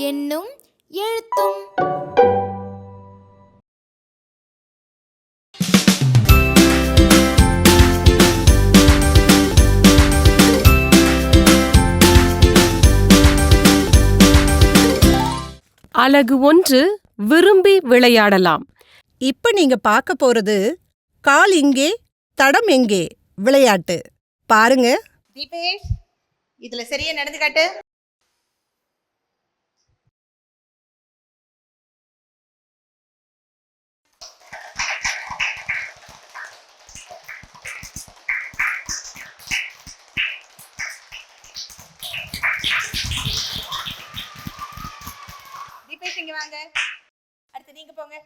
என்னும் எழுத்தும். அலகு ஒன்று விரும்பி விளையாடலாம். இப்ப நீங்க பார்க்க போறது கால் இங்கே தடம் எங்கே? விளையாட்டு. பாருங்க. தீபேஷ் இதுல சரியா நடந்து காட்டு. இங்க வாங்க. அடுத்து நீங்க போங்க.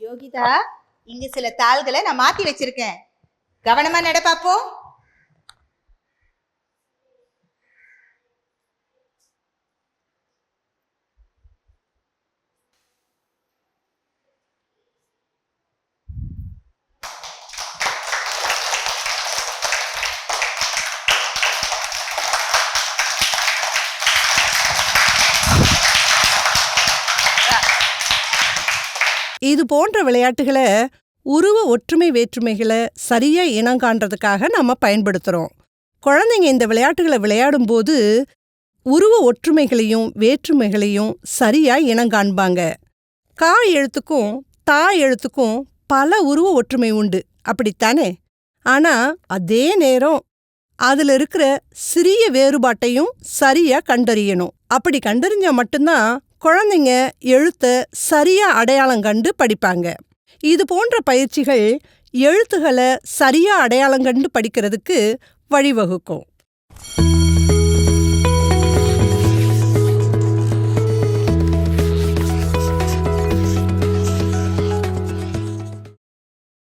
யோகிதா இங்க சில தாள்களை நான் மாத்தி வச்சிருக்கேன். கவனமா நட பாப்போம். இது போன்ற விளையாட்டுகளை உருவ ஒற்றுமை வேற்றுமைகளை சரியா இனங்காண்றதுக்காக நம்ம பயன்படுத்துறோம். குழந்தைங்க இந்த விளையாட்டுகளை விளையாடும்போது உருவ ஒற்றுமைகளையும் வேற்றுமைகளையும் சரியா இனங்காண்பாங்க கா எழுத்துக்கும் தா எழுத்துக்கும் பல உருவ ஒற்றுமை உண்டு. அப்படித்தானே? ஆனா அதே நேரம் அதுல இருக்கிற சிறிய வேறுபாட்டையும் சரியா கண்டறியணும். அப்படி கண்டறிஞ்சா மட்டும்தான் குழந்தைங்க எழுத்தை சரியா அடையாளம் கண்டு படிப்பாங்க. இது போன்ற பயிற்சிகள் எழுத்துகளை சரியா அடையாளம் கண்டு படிக்கிறதுக்கு வழிவகுக்கும்.